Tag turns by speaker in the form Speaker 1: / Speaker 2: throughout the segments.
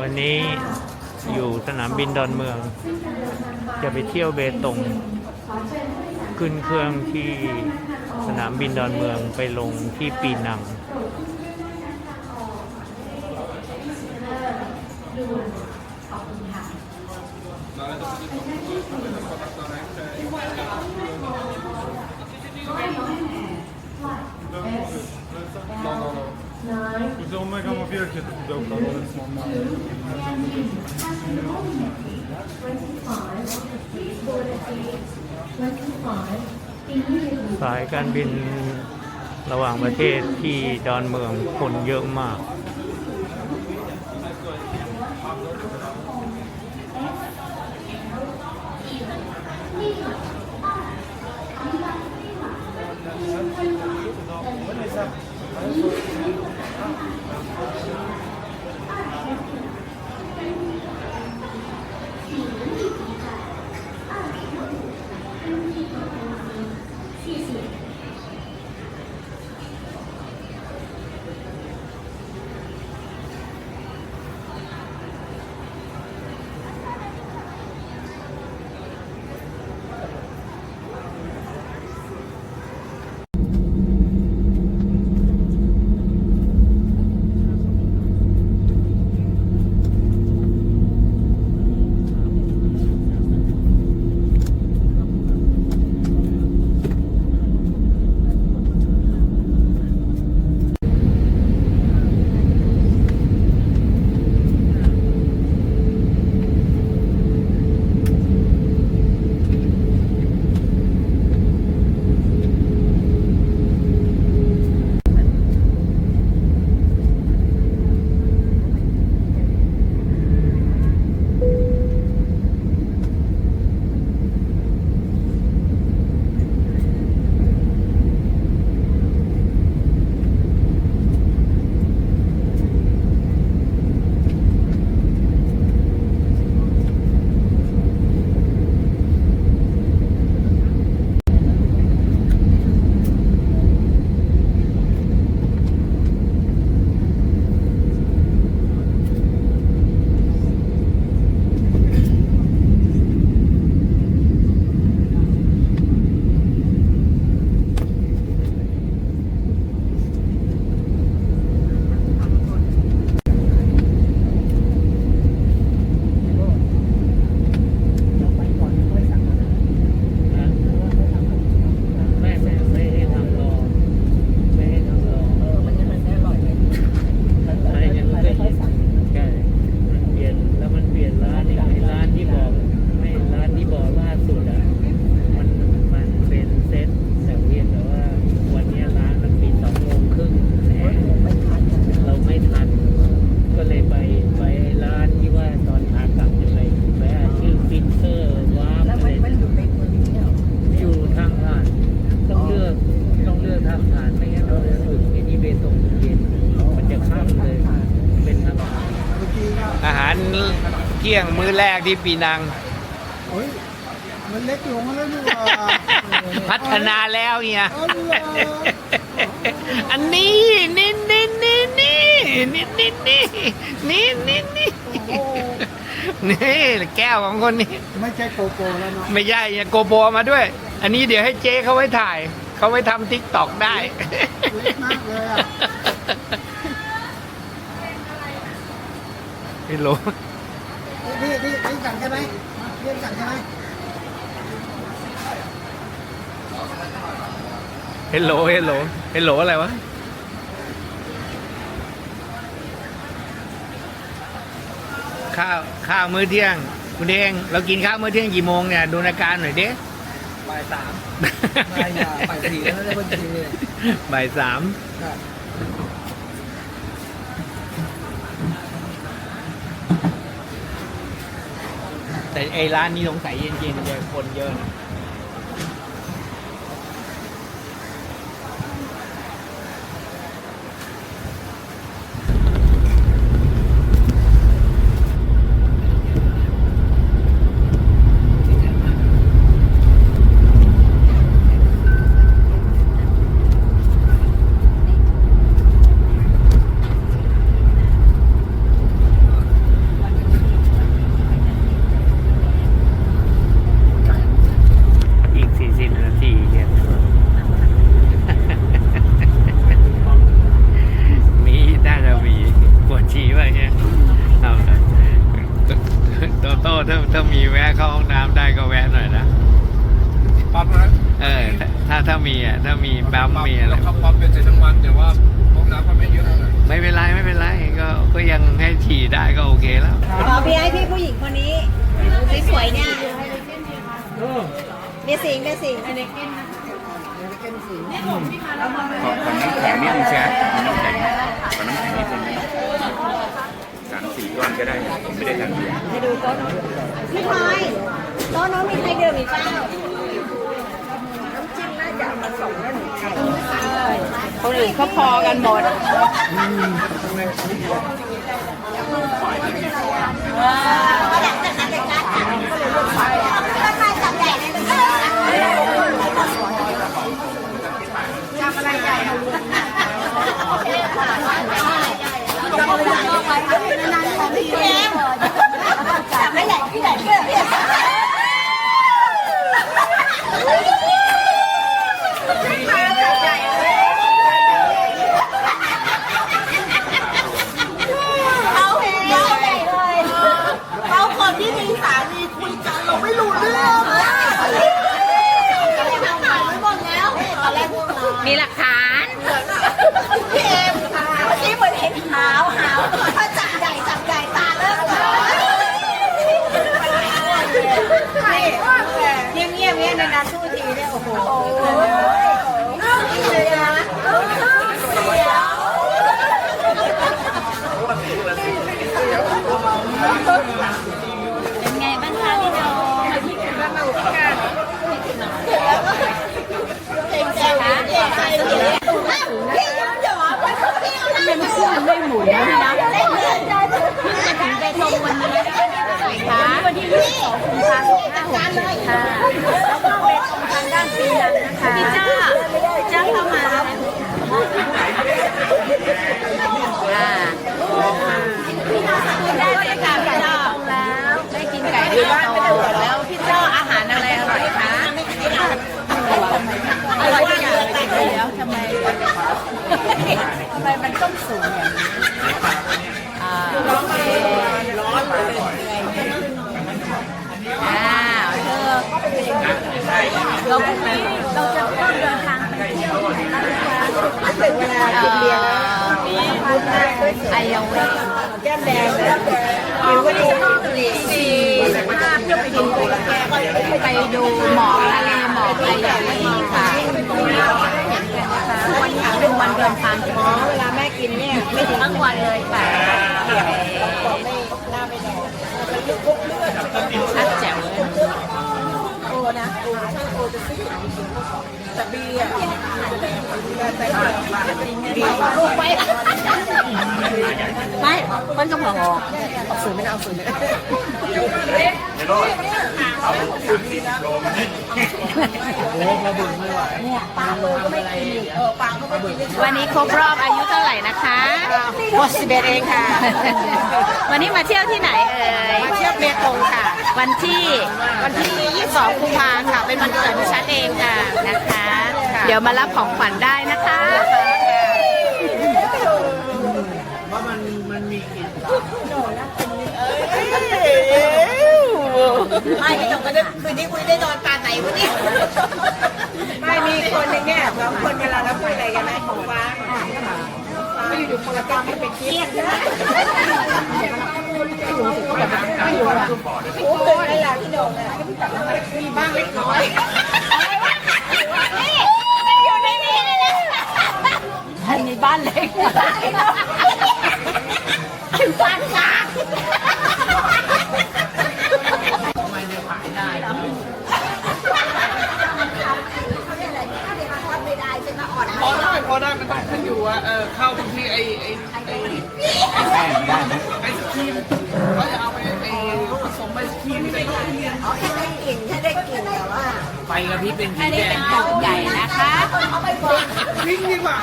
Speaker 1: วันนี้อยู่สนามบินดอนเมือง จะไปเที่ยวเบตง ขึ้นเครื่องที่สนามบินดอนเมืองไปลงที่ปีนัง
Speaker 2: Bize Omega ama bir hareket etti. Yok, Osmanlı.
Speaker 1: สายการบินระหว่างประเทศที่ดอนเมืองคนเยอะมากาหารเที่ยงมื้อแรกที่ปีนัง
Speaker 3: เฮ้ยมันเล็กลงแล้วนี่หว่า
Speaker 1: พัฒนาแล้วเนี่ย
Speaker 3: เอาเหรอ
Speaker 1: อันนี้นี่นี่นี่นี่นี่นี่นี่นี่นี่นี่
Speaker 3: โอ้โห
Speaker 1: นี่แก้วของคนนี้
Speaker 3: ไม่ใช่โกโปรแล้วเนาะ
Speaker 1: ไม่ใช่เนี่ยโกโบมาด้วย อันนี้เดี๋ยวให้เจ๊เขาไว้ถ่าย เขาไว้ทำทิกตอกได้
Speaker 3: เล็กมากเลยอะ
Speaker 1: ไม่รู้
Speaker 3: พี่พี่พี่สั่งใช่ไหมพี่สั่งใช่ไหม
Speaker 1: เฮลโหลเฮลโหลเฮลโหลอะไรวะข้าวข้าวมื้อเที่ยง คุณเองเรากินข้าวมื้อเที่ยงกี่โมงเนี่ยดูนาการหน่อยดิ
Speaker 3: บ่ายสามบ่ายอย่าบ่ายสี่แล้วได้บัญชีเลย
Speaker 1: บ่ายสาม
Speaker 3: ครับ
Speaker 1: แต่ไอ้ร้านนี้สงสัยเย็นๆเยอะคนเยอะนะ น้ำได้ก็แวะหน่อยนะ
Speaker 2: ปั๊มนะ
Speaker 1: เออ ถ้าถ้ามีอะถ้ามีปั๊มมีอะไร
Speaker 2: เราขับปั๊มเป็นเจ็ดทั้งวันแต่ว่าห้องน้ำก็ไม่เยอะเท่าไหร่
Speaker 1: ไม่เป็นไรไม่เป็นไรก็ก็ยังให้ฉี่ได้ก็โอเคแล้ว
Speaker 4: ขอพี่ให้พี่ผู้หญิงคนนี้สวยๆเนี่ยเมียสิงเมียสิง
Speaker 5: ขอขอน้ำแข็งนิดนึงใช่ไหมขอน้ำแข็งขอน้ำแข็งนิดนึง สี่ก้อนก็ได้ผมไม่ได้ทันเบียร์
Speaker 4: ให้ดูโต๊ะนู้นพี่พลอยโต๊ะนู้นมีใครดื่มอีกเปล่า
Speaker 6: คนอื่นเขาพอกันหมด
Speaker 4: จับไม่ใหญ่พี่ไหนเพื่อนพี่เอาใหญ่เลยเอาคนที่มีสามีคุยกันเราไม่รู้เรื่องถ่ายไว้หมดแล้วตอนแรกพูดมา
Speaker 6: มีหลักฐาน
Speaker 4: พี่เอ็มเมื่อกี้เหมือนเห็นหาวหาวถ้าจับใหญ่จับใหญ่ตาเลิกเลยเงียบเงียบเงียบในการสู้ทีเนี่ยโอ้โหเลยนะเป็นไงบ้างคะพี่โดสนุกค่ะเก่งใจเก่งใจพี่พี่ยุ่งเหยิงพี่เอาหน้าไม่หมุนไม่หมุนนะพี่นะเล่นเล่นได้จะถึงไปตรงวันนี้ค่ะวันที่ยี่สิบสองกุมภา พันธ์ห้าหกเจ็ดค่ะแล้วก็ไปตรงทางด้านปีนังนะคะพี่จ้าพี่จ้าเข้ามาอ่าได้บรรยากาศพี่จ้าแล้วได้กินไก่ที่บ้านไม่ได้หมดแล้วพี่จ้าอาหารอะไรอร่อยคะอร่อยทุกอย่างเลยแล้วทำไมทำไมมันต้องสูงอย่างนี้อ่าโอเคร้อนเลยอ่าเธอ เราพรุ่งนี้เราจะต้องเดินทางไปเที่ยวที่ไหนนะคะถึงเวลากินเบียร์แล้วไอเอาเวแก้มแดงเลยผิวก็ดีสี่ห้าเพื่อไปดูไปดูหมอกทะเลหมอกอะไรอย่างนี้ค่ะวันนี้เป็นวันเดินทางอ๋อเวลาแม่กินเนี่ยไม่ถึงทั้งวันเลยค่ะชัดแจ๋วเลยโอ้ นะโอ้ใช่โอ้จะซื้อแต่บีอะแต่บีลูกไปไม่มันก็พอเอาฝืนไม่ได้เอา ฝืนไม่ได้วันนี้ครบรอบอายุเท่าไหร่นะคะ61เองค่ะ วันนี้มาเที่ยวที่ไหนเอ่ย มาเที่ยวเบตงค่ะ วันที่วันที่ 22กุมภาค่ะ เป็นวันเกิดของฉันเองค่ะนะคะ เดี๋ยวมารับของขวัญได้นะคะ ไม่พี่จงก็ได้คืนนี้คุยได้นอนตาไหนวะเนี่ย
Speaker 6: ไม่มีคนหนึ่งเนี่ยสองคนเวลาเราพูดอะไรกันนะของฟ้าไม่อยู่ๆคนละก้าวให้ไปคิด
Speaker 4: โอ้โหอะไรล่ะพี่โดงอะมีบ้างเล็กน้อยนี่มันอยู่ในนี้เลยนะ
Speaker 6: มันมีบ้านเล็ก
Speaker 4: ถึงบ้านกลาง
Speaker 3: พอได้พอได้มันต้องขึ้นอยู่ว่าเออเข้าบางทีไอ้ไอ้ไอ้
Speaker 5: แป้งได้ไหม
Speaker 3: ไอศครีมเขาจะเอาไปไอ้ผสมไอศครีมที่เป็น
Speaker 4: อ๋อแค่ได้กลิ่นแค่ได้กลิ่นแต่ว่า
Speaker 1: ไฟกระพริบ เป็นสี
Speaker 6: อัน
Speaker 1: แด
Speaker 6: นี้เป็น
Speaker 1: ง
Speaker 6: กล่องใหญ่นะคะ
Speaker 4: เอาไปบอก
Speaker 3: ทิ้งดีกว่า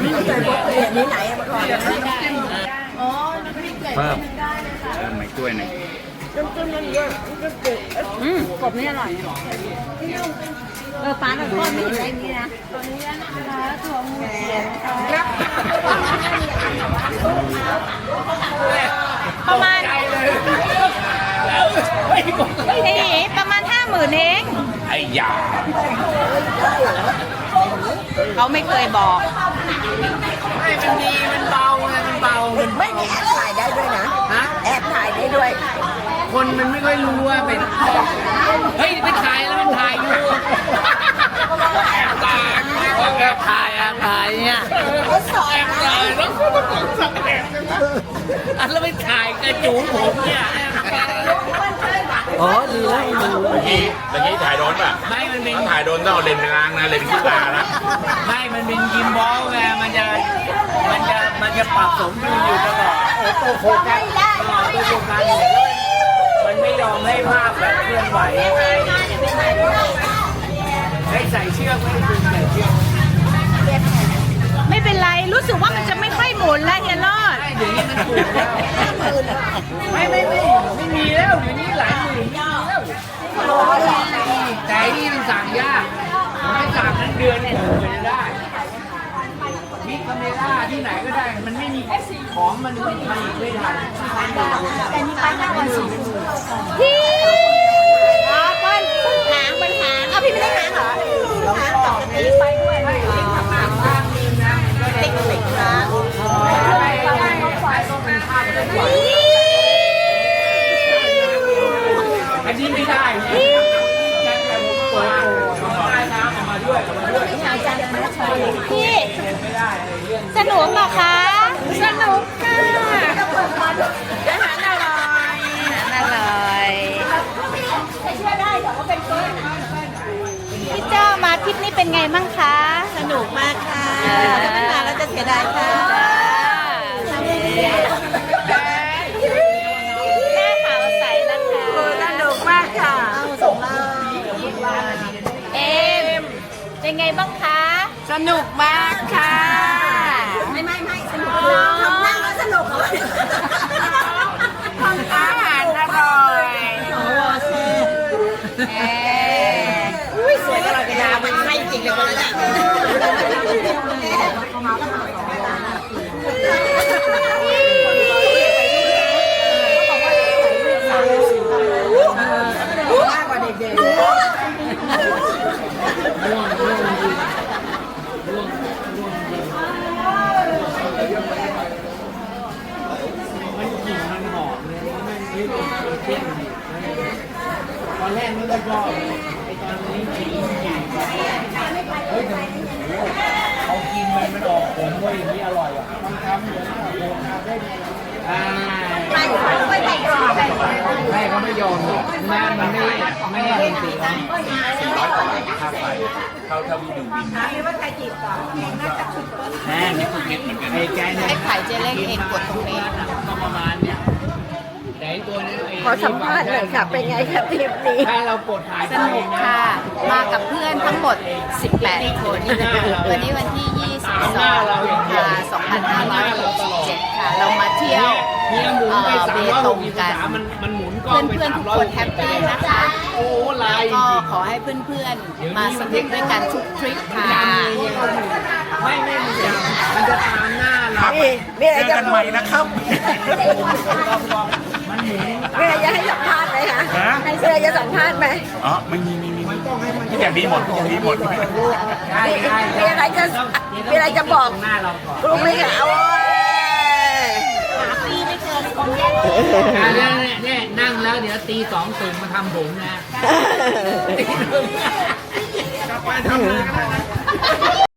Speaker 4: นี้ไหนมาก่อน
Speaker 5: เพิ่มเพิ่มใหม่ถ้วยหนึ่ง
Speaker 6: อืมกบนี่อร่อยเออป้าหน่อยทอดไม่ถึงไอ้นี้นะตัวนี้นะคะถั่วงูเขียวประมาณ
Speaker 5: เฮ้ย
Speaker 6: ประมาณห้าหมื่นเอง
Speaker 5: ยา
Speaker 6: เขาไม่เคยบอก
Speaker 3: ไม่มันดีมันเบาไงมันเบามัน
Speaker 4: ไม่มีแอบถ่ายได้ด้วยนะ
Speaker 3: ฮะ
Speaker 4: แอบถ่ายได้ด้วย
Speaker 3: คนมันไม่ค่อยรู้ว่าเป็นเฮ้ยไปถ่ายแล้วมันถ่ายอยู่แอบถ่ายแอบถ่ายแอบถ่ายเนี่ย
Speaker 4: เขาสอน
Speaker 3: แอบถ่ายแล้วก็ต้องสังแอบอันแล้วไปถ่ายกระจูผมเนี่ยแอบถ่าย
Speaker 7: อ๋อดีแล้วดู
Speaker 5: เมื่อกี้เมื่อกี้ถ่ายโดนป่ะ
Speaker 3: ไม่มันเป็น
Speaker 5: ถ้าถ่ายโดนต้องเอาเลนส์ไปล้างนะเลนส์ขี้ตานะ
Speaker 3: ไม่มันเป็นกิมบอลไงมันจะ มันจะ มันจะปรับสมดุลอยู่ตลอดโอ้โหโฟกัสตลอดตัวโฟกัสอยู่แล้วมันไม่ยอมให้ภาพแบบเคลื่อนไหวให้ใส่เชือกไว้คุณใส่เชือก
Speaker 6: ไม่เป็นไรรู้สึกว่ามันจะไม่ค่อยหมุนแล้วเฮียรอด
Speaker 3: เดี๋ยวนี้มันถูกแล้วไม่ไม่ไม่ไม่มี แล้วเดี๋ยวนี้หลายหมื่นไม่มีแล้วแต่ไอ้นี่มันสั่งยากไม่สั่งนั้นเดือนหนึ่งกว่าจะได้มิกคาเมล่าที่ไหนก็ได้ มันไม่มีของมันผลิตไม่ทัน
Speaker 6: พี่อ๋อเปิ้ลหางมันหางเอาพี่ไม่ได้หางเหรอ
Speaker 4: หาต่อนี้ไปด้วยติ๊กติ๊กนะ
Speaker 3: อันนี้ไม่ได้เนี่ยเปิดใต้น้ำออกมาด้วยออกมาด้วย
Speaker 6: พี่สนุกเหรอคะ สนุกค่ะอาหารอร่อยอาหารอร่อยพี่เจ้ามาทริป นี้เป็นไงมั่งคะ
Speaker 4: สนุกมากค่ะถ้าไม่มาแล้วจะเสียดายค่ะ
Speaker 6: หน้าขาวใสนะคะ
Speaker 4: สนุกมากค่ะส่งเรา
Speaker 6: เอ็มเป็นไงบ้างคะ
Speaker 4: สนุกมากค่ะ ไม่ไม่ไม่สนุกทำนั่งแล้วสนุกเหรออาหารอร่อยอุ้ยสวยตลอดเวลามันใช่ จริงเลยคนละมากกว่าเด็กๆ
Speaker 3: มันกลิ่นมันหอมเลยมันไม่ไม่เป็นตัวเที่ยงตอนแรกไม่ได้ชอบไอตอนนี้กลิ่นกลิ่นแบบ ฮ้ยแต่เอากินมันมันออกผมว่าอย่างนี้อร่อยอะต้องทำเหมือนกับโคนาได้อ่า
Speaker 4: ไม่ไม่แต่งก่อน
Speaker 3: แม่เขาไม่ยอมหรอกแม่มันไม่ไม่ให้ดนตรีเขา
Speaker 5: สี่ร้อยกว่าบาทค่าไฟเท่าเท่าที่ดูบิน
Speaker 4: ว่าใครจีบก่อน
Speaker 3: แม่
Speaker 5: นี่ทุกเม็ดเหมือนกัน
Speaker 3: ไอ้แกเนี่ย
Speaker 6: ไอ้ไข่เจเล็กเองกดตรงนี้
Speaker 3: ก็ประมาณเนี่ยแต่ไอ้ตัวนี้
Speaker 4: อสัมภาษณ์หน่อยค่ะ เป็นไงคะทริปนี้
Speaker 3: ถ้าเรากดถ่าย
Speaker 6: สนุกค่ะ มากับเพื่อนทั้งหมด 18 คน วันนี้วันที่ 22ค่ะ2567ค่ะ เรามาเที่ยว
Speaker 3: เฮียหมุนไป
Speaker 6: เอ่อ
Speaker 3: สาม
Speaker 6: เบ
Speaker 3: ร้อย
Speaker 6: ต
Speaker 3: ห
Speaker 6: ง
Speaker 3: กสิบ
Speaker 6: กัน
Speaker 3: สามมันมันหมุนกล้องไป
Speaker 6: เพื่อนๆทุกคนแฮปปี้นะคะ
Speaker 3: โอ้ลายจ
Speaker 6: ก็
Speaker 3: ริง
Speaker 6: ขอให้เพื่อนๆ มาสนุกด้วยกันทุกทริปค่ะ
Speaker 3: ไม่ไม่มันจะมันจะตาม หน้าเรา
Speaker 4: นี่มีอะไร
Speaker 5: เจอ
Speaker 4: จะ
Speaker 5: กันใหม่นะครับ
Speaker 3: มันหมุน
Speaker 4: มีอะไรจะให้สัมภาษณ์ไหมคะ
Speaker 5: ฮะ
Speaker 4: มีอะไรจะสัมภาษณ์ไหม
Speaker 5: อ๋อไม่มีไม่มีไม่มีทุกอย่างดีหมดทุกอย่างดีหมด
Speaker 3: ได้ได้
Speaker 4: มีอะไรจะมีอะไรจะบอก
Speaker 3: หน้าเราก่อน
Speaker 4: กลุ่มไหมคะโอ้ย
Speaker 3: อะเนี่ยเนี่ยเนี่ยนั่งแล้วเดี๋ยวตีสองตื่นมาทำผมนะตีหนึ่ง